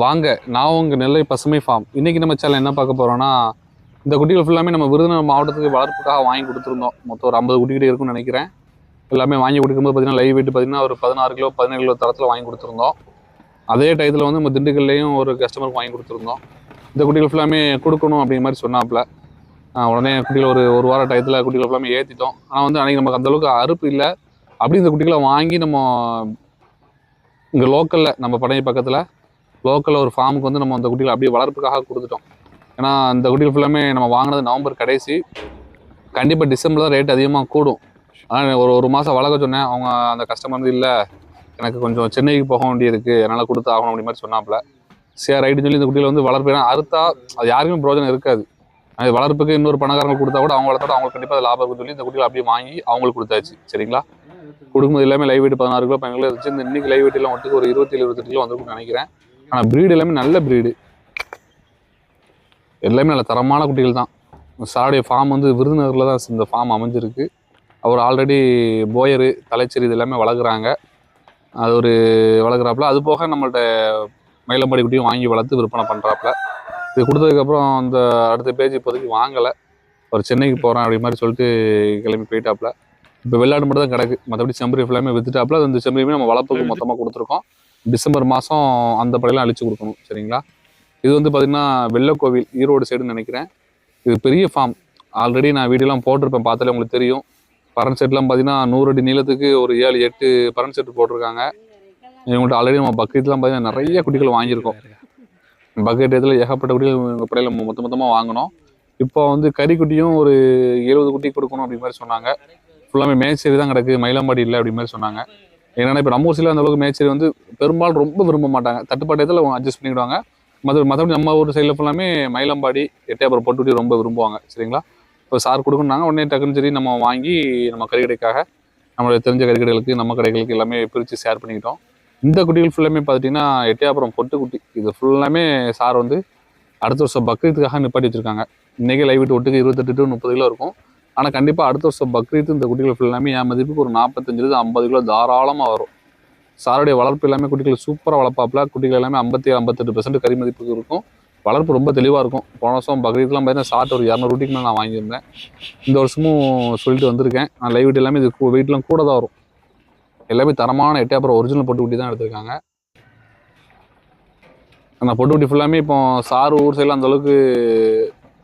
வாங்க நான் உங்கள் நெல்லை பசுமை ஃபார்ம் இன்றைக்கி நம்ம சேனல் என்ன பார்க்க போகிறோன்னா இந்த குட்டிகள் ஃபுல்லாமே நம்ம விருதுநகர் மாவட்டத்துக்கு வளர்ப்புக்காக வாங்கி கொடுத்துருந்தோம். மொத்தம் ஒரு ஐம்பது குட்டிகிட்ட இருக்கும்னு நினைக்கிறேன். எல்லாமே வாங்கி கொடுக்கும்போது பார்த்தீங்கன்னா லைவ் வெயிட் பார்த்தீங்கன்னா ஒரு பதினாறு கிலோ பதினேழு கிலோ தரத்தில் வாங்கி கொடுத்துருந்தோம். அதே டயத்தில் வந்து நம்ம திண்டுக்கல்லையும் ஒரு கஸ்டமருக்கு வாங்கி கொடுத்துருந்தோம். இந்த குட்டிகள் ஃபுல்லாமே கொடுக்கணும் அப்படிங்கிற மாதிரி சொன்னாப்புல. உடனே குட்டிகள் ஒரு ஒரு வார டயத்தில் குட்டிகள் ஃபுல்லாமே ஏற்றிட்டோம் ஆனால் வந்து அன்றைக்கி நமக்கு அந்தளவுக்கு அறுப்பு இல்லை. அப்படி இந்த குட்டிகளை வாங்கி நம்ம இங்கே லோக்கலில் நம்ம படையை பக்கத்தில் லோக்கலில் ஒரு ஃபார்முக்கு வந்து நம்ம அந்த குட்டிகளை அப்படியே வளர்ப்புக்காக கொடுத்துட்டோம். ஏன்னா அந்த குட்டிகள் ஃபுல்லாமே நம்ம வாங்கினது நவம்பர் கடைசி. கண்டிப்பாக டிசம்பர் தான் ரேட் அதிகமாக கூடும். ஆனால் ஒரு ஒரு மாதம் வளர்க்க சொன்னேன். அவங்க அந்த கஸ்டமர் வந்து இல்லை எனக்கு கொஞ்சம் சென்னைக்கு போக வேண்டியிருக்கு. என்னால் கொடுத்து ஆகணும் அப்படி மாதிரி சொன்னாப்புல. சரி ரைட்டுன்னு சொல்லி இந்த குட்டியில் வந்து வளர்ப்பு ஏன்னா அறுத்தா அது யாருக்குமே பிரோஜனம் இருக்காது. அது வளர்ப்புக்கு இன்னொரு பணக்காரங்க கொடுத்தா கூட அவங்க வளர்த்தோட அவங்களுக்கு கண்டிப்பாக அது லாபம் இருக்குன்னு சொல்லி இந்த குட்டியில் அப்படியே வாங்கி அவங்களுக்கு கொடுத்தாச்சு. சரிங்களா? கொடுக்கும்போது எல்லாமே லைவ் வெயிட் பதினாறு கிலோ பதினேழு இருந்துச்சு. இந்த இன்னைக்கு லைவ் வெயிட் எல்லாம் ஒட்டுக்கு ஒரு இருபத்தி இருபத்தெட்டு கிலோ வந்துருக்கும்னு நினைக்கிறேன். ஆனால் ப்ரீடு எல்லாமே நல்ல ப்ரீடு எல்லாமே நல்ல தரமான குட்டிகள் தான். சாருடைய ஃபார்ம் வந்து விருதுநகரில் தான் இந்த ஃபார்ம் அமைஞ்சிருக்கு. அவர் ஆல்ரெடி போயரு தலைச்சேரி இது எல்லாமே வளர்க்குறாங்க. அது ஒரு வளர்க்குறாப்புல. அது போக நம்மள்ட்ட மயிலம்பாடி குட்டியும் வாங்கி வளர்த்து விற்பனை பண்ணுறாப்புல இது கொடுத்ததுக்கப்புறம் அந்த அடுத்த பேஜ் இப்போதைக்கு வாங்கலை. அவர் சென்னைக்கு போகிறேன் அப்படி மாதிரி சொல்லிட்டு கிளம்பி போயிட்டாப்புல. இப்போ வெள்ளாடு மட்டும் தான் கிடக்கு மற்றபடி செம்பரி ஃபுல்லாமே வித்துட்டாப்புல. அந்த செம்பரியுமே நம்ம வளர்ப்புக்கு மொத்தமாக கொடுத்துருக்கோம். டிசம்பர் மாதம் அந்த படையெல்லாம் அழிச்சு கொடுக்கணும் சரிங்களா? இது வந்து பார்த்திங்கன்னா வெள்ளக்கோவில் ஈரோடு சைடுன்னு நினைக்கிறேன். இது பெரிய ஃபார்ம் ஆல்ரெடி நான் வீடியோலாம் போட்டிருப்பேன் பார்த்தாலே உங்களுக்கு தெரியும். பரன் செட்லாம் பார்த்தீங்கன்னா நூறு அடி நீளத்துக்கு ஒரு ஏழு எட்டு பரன் செட் போட்டிருக்காங்க. இவங்கள்ட்ட ஆல்ரெடி நம்ம பக்கெட்லாம் பார்த்தீங்கன்னா நிறைய குட்டிகள் வாங்கியிருக்கோம். பக்கெட் இதில் ஏகப்பட்ட குட்டிகள் இவங்க படையில் மொத்த மொத்தமாக வாங்கினோம். இப்போ வந்து கறிக்குட்டியும் ஒரு எழுபது குட்டி கொடுக்கணும் அப்படி மாதிரி சொன்னாங்க. ஃபுல்லாமே மேச்சேரி தான் கிடக்கு மயிலாம்பாடி இல்லை அப்படி மாதிரி சொன்னாங்க. ஏன்னா இப்போ நம்ம ஊர் சைடில் அந்த அளவுக்கு மேச்சேரி வந்து பெரும்பாலும் ரொம்ப விரும்ப மாட்டாங்க. தட்டுப்பாட்டத்தில் அட்ஜஸ்ட் பண்ணிடுவாங்க. மற்ற மற்றபடி நம்ம ஊர் சைடில் ஃபுல்லாமே மயிலம்பாடி எட்டையாபுரம் பொட்டுட்டி ரொம்ப விரும்புவாங்க. சரிங்களா? இப்போ சார் கொடுக்கணுன்னாங்க உடனே டக்குன்னு சரி நம்ம வாங்கி நம்ம கறிக்கடைக்காக நம்மளுடைய தெரிஞ்ச கறிக்கடைகளுக்கு நம்ம கடைகளுக்கு எல்லாமே பிரித்து ஷேர் பண்ணிக்கிட்டோம். இந்த குட்டிகள் ஃபுல்லாமே பார்த்துட்டிங்கன்னா எட்டையாபுரம் பொட்டு குட்டி இது ஃபுல்லாமே சார் வந்து அடுத்த வருஷம் பக்ரீத்துக்காக நிப்பாட்டி வச்சுருக்காங்க. இன்றைக்கி லைவ் விட்டு ஒட்டுக்கு இருபத்தெட்டு டு முப்பது கிலோ இருக்கும். ஆனால் கண்டிப்பாக அடுத்த வருஷம் பக்ரீத் இந்த குட்டிகள் ஃபுல்லாமே என் மதிப்புக்கு ஒரு நாற்பத்தஞ்சிலிருந்து ஐம்பது கிலோ தாராளமாக வரும். சாருடைய வளர்ப்பு எல்லாமே குட்டிகள் சூப்பராக வளர்ப்பாப்புல. குட்டிகள் எல்லாமே ஐம்பத்தி ஐம்பத்தெட்டு பெர்சென்ட் கறி மதிப்புக்கு இருக்கும். வளர்ப்பு ரொம்ப தெளிவாக இருக்கும். போன வருஷம் பக்ரீத்லாம் பார்த்தீங்கன்னா ஷார்ட் ஒரு இரநூறு ரூட்டிக்கு மேலே நான் வாங்கியிருந்தேன். இந்த வருஷமும் சொல்லிட்டு வந்திருக்கேன். நான் லைவ் வெயிட் எல்லாமே இது வெயிட்லாம் கூட தான் வரும். எல்லாமே தரமான எட்டே அப்புறம் ஒரிஜினல் பொட்டு குட்டி தான் எடுத்திருக்காங்க. அந்த பொட்டு குட்டி ஃபுல்லாமே இப்போ சார் ஊர் சைடில் அந்தளவுக்கு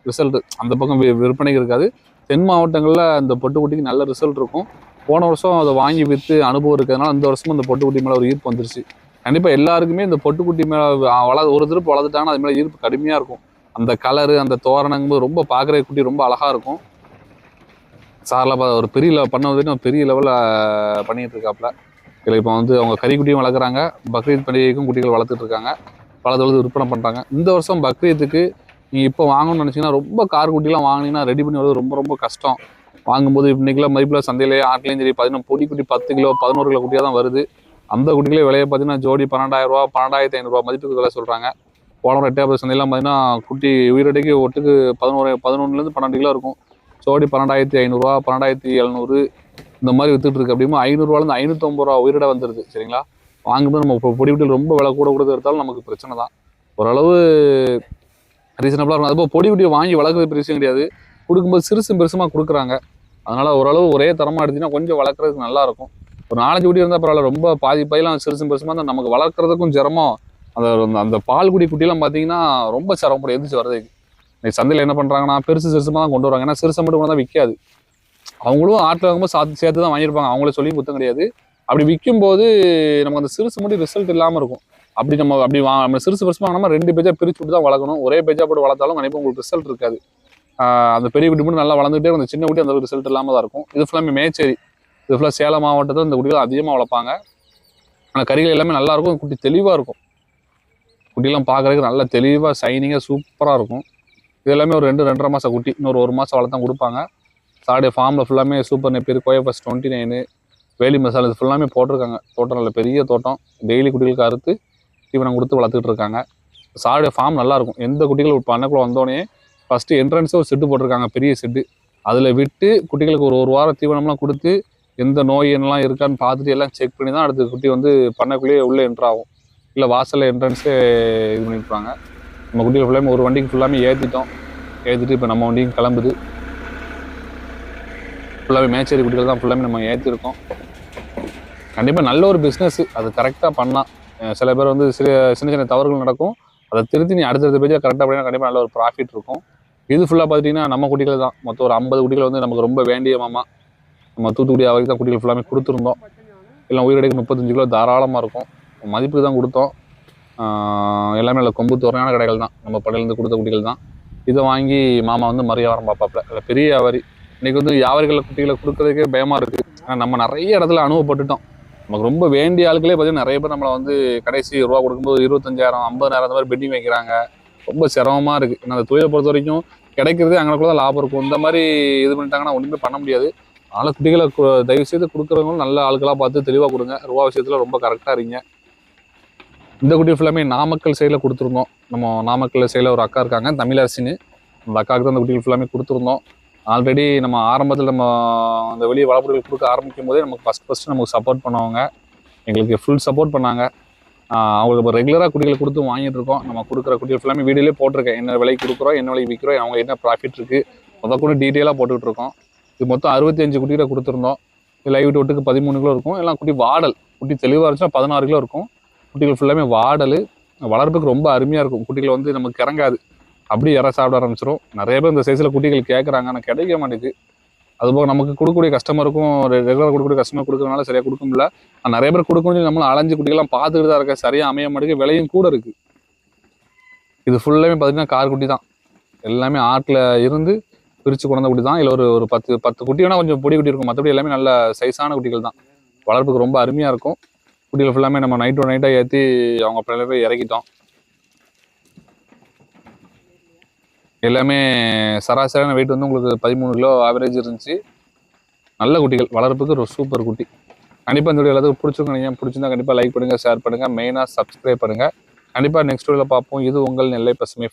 ரிசல்ட்டு ரிசல்ட் அந்த பக்கம் விற்பனைக்கு இருக்காது. தென் மாவட்டங்களில் அந்த பொட்டுக்குட்டிக்கு நல்ல ரிசல்ட் இருக்கும். போன வருஷம் அதை வாங்கி விற்று அனுபவம் இருக்கிறதுனால இந்த வருஷமும் அந்த பொட்டுக்குட்டி மேலே ஒரு ஈர்ப்பு வந்துருச்சு. கண்டிப்பாக எல்லாருக்குமே இந்த பொட்டுக்குட்டி மேலே வள ஒரு திருப்பு வளர்த்துட்டாங்கன்னா அது மேலே ஈர்ப்பு கடுமையாக இருக்கும். அந்த கலரு அந்த தோரணங்கும்போது ரொம்ப பார்க்குற குட்டி ரொம்ப அழகாக இருக்கும். சாரில் ஒரு பெரிய லெவல் பண்ண வந்துட்டு பெரிய லெவலில் பண்ணிகிட்டு இருக்காப்புல இதில் இப்போ வந்து அவங்க கறிக்குட்டியும் வளர்க்குறாங்க. பக்ரீத் பண்டிகைக்கும் குட்டிகள் வளர்த்துட்டு இருக்காங்க. வளர்த்து விற்பனை பண்ணுறாங்க இந்த வருஷம் பக்ரீத்துக்கு நீங்கள் இப்போ வாங்கணும்னு நினச்சிங்கன்னா ரொம்ப கார் குட்டிலாம் வாங்கினீங்கன்னா ரெடி பண்ணி வரது ரொம்ப ரொம்ப கஷ்டம். வாங்கும்போது இன்னைக்கெல்லாம் மதிப்பில் சந்தையிலேயே ஆட்லேயும் சரி பார்த்தீங்கன்னா பொடி குட்டி பத்து கிலோ பதினோரு கிலோ குட்டியாக தான் வருது. அந்த குட்டிகளே விலையை பார்த்தீங்கன்னா ஜோடி பன்னெண்டாயிரம் ரூபா பன்னெண்டாயிரத்தி ஐநூறுரூவா மதிப்புக்கு விலை சொல்கிறாங்க போன ரெட்டாபுரம் சந்தையெல்லாம் பார்த்தீங்கன்னா குட்டி உயிரடைக்கு ஒட்டுக்கு பதினோரு பதினொன்றுலேருந்து பன்னெண்டு கிலோ இருக்கும். ஜோடி பன்னெண்டாயிரத்தி ஐநூறுரூவா பன்னெண்டாயிரத்தி எழுநூறு இந்த மாதிரி வித்துட்டு இருக்கு. அப்படிமா ஐநூறுரூவாலேருந்து ஐநூற்றம்பது ரூபா உயிரிட வந்துடுது சரிங்களா? வாங்கும்போது நம்ம இப்போ பொடி குட்டிகள் ரொம்ப விலை கூட கூட எடுத்தாலும் நமக்கு பிரச்சனை தான். ஓரளவு ரீசனபிளாக இருக்கும். அதுபோல் பொடி குட்டியை வாங்கி வளர்க்குறது பெரிய விஷயம் கிடையாது. கொடுக்கும்போது சிறுசு பெருசுமாக கொடுக்குறாங்க. அதனால் ஓரளவு ஒரே தரமாக எடுத்திங்கன்னா கொஞ்சம் வளர்க்குறதுக்கு நல்லா இருக்கும் ஒரு நாலஞ்சு குட்டி இருந்தால் பரவாயில்ல. ரொம்ப பாதி பையெல்லாம் சிறுசு பெருசுமாக இருந்தால் நமக்கு வளர்க்குறதுக்கும் சிரமம். அந்த அந்த- பால் குடி குட்டிலாம் பார்த்தீங்கன்னா ரொம்ப சிரமப்படும் எந்திரிச்சு வர்றதுக்கு. இன்னைக்கு சந்தையில் என்ன பண்ணுறாங்கன்னா பெருசு சிறுசுமாக தான் கொண்டு வராங்க ஏன்னா சிறுசை மட்டும் கொண்டு தான் விற்காது. அவங்களும் ஆட்டில் வாங்கும்போது சாத்து சேர்த்து தான் வாங்கியிருப்பாங்க. அவங்கள சொல்லி குத்தம் கிடையாது. அப்படி விற்கும்போது நமக்கு அந்த சிறுசு மட்டும் ரிசல்ட் இல்லாமல் இருக்கும். அப்படி நம்ம அப்படி வாங்க நம்ம சிறுசு பெருசு வாங்கினா ரெண்டு பேஜாக பிரிச்சு விட்டு தான் வளர்க்கணும். ஒரே பேஜாக போட்டு வளர்த்தாலும் கண்டிப்பாக உங்களுக்கு ரிசல்ட் இருக்காது. அந்த பெரிய குட்டி மட்டும் நல்லா வளர்ந்துட்டே அந்த சின்ன குட்டி அந்த ரிசல்ட் இல்லாமல் தான் இருக்கும். இது ஃபுல்லாமே மேச்சேரி. இது ஃபுல்லாக சேலம் மாவட்டத்தில் இந்த குட்டிகள் அதிகமாக வளர்ப்பாங்க. ஆனால் கறிகள் எல்லாமே நல்லாயிருக்கும் குட்டி தெளிவாக இருக்கும். குட்டிலாம் பார்க்குறதுக்கு நல்லா தெளிவாக ஷைனிங்காக சூப்பராக இருக்கும். இது எல்லாமே ஒரு ரெண்டு ரெண்டரை மாதம் குட்டி. இன்னொரு ஒரு மாதம் வளர்த்தா கொடுப்பாங்க. சாடைய ஃபார்மில் ஃபுல்லாமே சூப்பர் நெப்பீர் கோயபஸ் டுவெண்ட்டி நைனு வேலி மசாலா இது ஃபுல்லாமே போட்டிருக்காங்க. தோட்டம் நல்ல பெரிய தோட்டம். டெய்லி குட்டிகளுக்கு அறுத்து தீவனம் கொடுத்து வளர்த்துட்டு இருக்காங்க சாடைய ஃபார்ம் நல்லாயிருக்கும். எந்த குட்டிகள் ஒரு பண்ணைக்குள்ள வந்தோடனே ஃபஸ்ட்டு என்ட்ரன்ஸே ஒரு செட்டு போட்டிருக்காங்க பெரிய செட்டு அதில் விட்டு குட்டிகளுக்கு ஒரு ஒரு வாரம் தீவனம்லாம் கொடுத்து எந்த நோய் என்னலாம் இருக்கான்னு பார்த்துட்டு எல்லாம் செக் பண்ணி தான் அடுத்த குட்டி வந்து பண்ணக்குள்ளேயே உள்ளே என்ட்ராகும் இல்லை வாசலில் என்ட்ரன்ஸே இது பண்ணிட்டுருவாங்க நம்ம குட்டிகள் ஃபுல்லாமே ஒரு வண்டிக்கு ஃபுல்லாமே ஏற்றிட்டோம் ஏற்றிட்டு இப்போ நம்ம வண்டியும் கிளம்புது. ஃபுல்லாகவே மேச்சேரி குட்டிகள் தான் ஃபுல்லாமே நம்ம ஏற்றிருக்கோம் கண்டிப்பாக நல்ல ஒரு பிஸ்னஸ் அது கரெக்டாக பண்ணலாம். சில பேர் வந்து சில சின்ன சின்ன தவறுகள் நடக்கும். அதை திருத்தி நீ அடுத்தடுத்த பேஜில் கரெக்டாக பண்ணினா கண்டிப்பாக நல்ல ஒரு ப்ராஃபிட் இருக்கும். இது ஃபுல்லாக பார்த்துட்டிங்கன்னா நம்ம குட்டிகள் தான். மொத்தம் ஒரு ஐம்பது குட்டிகள் வந்து நமக்கு ரொம்ப வேண்டிய மாமா. நம்ம தூத்துக்குடி வரைக்கும் தான் குட்டிகள் ஃபுல்லாமே கொடுத்துருந்தோம். எல்லாம் உயிரடைக்கு முப்பத்தஞ்சு கிலோ தாராளமாக இருக்கும். மதிப்புக்கு தான் கொடுத்தோம். எல்லாமே நல்ல கொம்பு துறையான கடைகள் தான். நம்ம படையிலேருந்து கொடுத்த குட்டிகள் தான். இதை வாங்கி மாமா வந்து மரியாதை பார்ப்பாப்புல இல்லை பெரிய வியாபாரி. இன்றைக்கி வந்து வியாபாரிகளை குட்டிகளை கொடுக்கறதுக்கே பயமாக இருக்குது ஆனால் நம்ம நிறைய இடத்துல அனுபவப்பட்டுட்டோம். நமக்கு ரொம்ப வேண்டிய ஆளுக்களே பார்த்தீங்கன்னா நிறைய பேர் நம்மளை வந்து கடைசி ரூபா கொடுக்கும்போது இருபத்தஞ்சாயிரம் ஐம்பதாயிரம் அந்த மாதிரி பெட்டிங் வைக்கிறாங்க. ரொம்ப சிரமமாக இருக்குது ஏன்னா அந்த தொழிலை பொறுத்த வரைக்கும் கிடைக்கிறதே அங்கனக்குள்ள தான் லாபம் இருக்கும். இந்த மாதிரி இது பண்ணிட்டாங்கன்னா ஒன்றுமே பண்ண முடியாது. அதனால் குட்டிகளை தயவு செய்து கொடுக்குறவங்களும் நல்ல ஆளுக்களாக பார்த்து தெளிவாக கொடுங்க. ரூபா விஷயத்தில் ரொம்ப கரெக்டாக இருங்க. இந்த குட்டி ஃபுல்லாமே நாமக்கல் சைடில் கொடுத்துருந்தோம். நம்ம நாமக்கல் சைடில் ஒரு அக்கா இருக்காங்க தமிழரசின்னு. அந்த அக்காவுக்கு தான் அந்த குட்டிகள் ஃபுல்லாமே கொடுத்துருந்தோம். ஆல்ரெடி நம்ம ஆரம்பத்தில் நம்ம அந்த வெளியே வளப்பொருட்கள் கொடுக்க ஆரம்பிக்கும் போதே நமக்கு ஃபஸ்ட் ஃபஸ்ட்டு நமக்கு சப்போர்ட் பண்ணுவாங்க. எங்களுக்கு ஃபுல் சப்போர்ட் பண்ணாங்க. அவங்களுக்கு இப்போ ரெகுலராக குட்டிகள் கொடுத்து வாங்கிட்டு இருக்கோம். நம்ம கொடுக்குற குடிகள் ஃபுல்லாமே வீடியோலேயே போட்டிருக்கேன். என்ன விலைக்கு கொடுக்குறோம் என்ன விலைக்கு விற்கிறோம் அவங்க என்ன ப்ராஃபிட் இருக்குது அதை கூட டீட்டெயிலாக போட்டுக்கிட்டு இருக்கோம். இது மொத்தம் அறுபத்தி அஞ்சு குட்டிகளை கொடுத்துருந்தோம். இது லைவ் ஒட்டுக்கு பதிமூணு கிலோ இருக்கும். எல்லாம் குட்டி வாடல். குட்டி தெளிவாக இருந்துச்சுன்னா பதினாறு கிலோ இருக்கும். குட்டிகள் ஃபுல்லாமே வாடல். வளர்ப்புக்கு ரொம்ப அருமையாக இருக்கும். குட்டிகள் வந்து நமக்கு இறங்காது அப்படியே இற சாப்பிட ஆரம்பிச்சிடும் நிறைய பேர் இந்த சைஸில் குட்டிகள் கேட்குறாங்க ஆனால் கிடைக்க மாட்டேங்குது. அதுபோக நமக்கு கொடுக்கக்கூடிய கஸ்டமருக்கும் ரெகுலராக கொடுக்கக்கூடிய கஸ்டமர் கொடுக்கறதுனால சரியாக கொடுக்க முடியல. நிறைய பேர் கொடுக்கணும் நம்மளும் அலைஞ்சு குட்டிகள்லாம் பார்த்துக்கிட்டு தான் இருக்க சரியாக அமைய மாட்டேங்குது. விலையும் கூட இருக்குது இது ஃபுல்லாமே பார்த்தீங்கன்னா கார் குட்டி தான். எல்லாமே ஆட்டில் இருந்து பிரித்து கொண்ட குட்டி தான். இல்லை ஒரு ஒரு பத்து பத்து குட்டி வேணால் கொஞ்சம் பொடி குட்டி இருக்கும். மற்றபடி எல்லாமே நல்ல சைஸான குட்டிகள் தான். வளர்ப்புக்கு ரொம்ப அருமையாக இருக்கும். குட்டிகள் ஃபுல்லாமே நம்ம நைட்டோ நைட்டாக ஏற்றி அவங்க பிள்ளைல போய் இறக்கிட்டோம். எல்லாமே சராசரியான வெயிட் வந்து உங்களுக்கு பதிமூணு கிலோ ஆவரேஜ் இருந்துச்சு. நல்ல குட்டிகள். வளர்ப்புக்கு ஒரு சூப்பர் குட்டி. கண்டிப்பாக இந்த வீடியோ எல்லாத்துக்கும் பிடிச்சிருக்கோம் நீங்கள் பிடிச்சிருந்தா கண்டிப்பாக லைக் பண்ணுங்கள் ஷேர் பண்ணுங்கள் மெயினாக சப்ஸ்கிரைப் பண்ணுங்கள் கண்டிப்பாக நெக்ஸ்ட் வீடியோவில் பார்ப்போம். இது உங்கள் நெல்லை பசுமை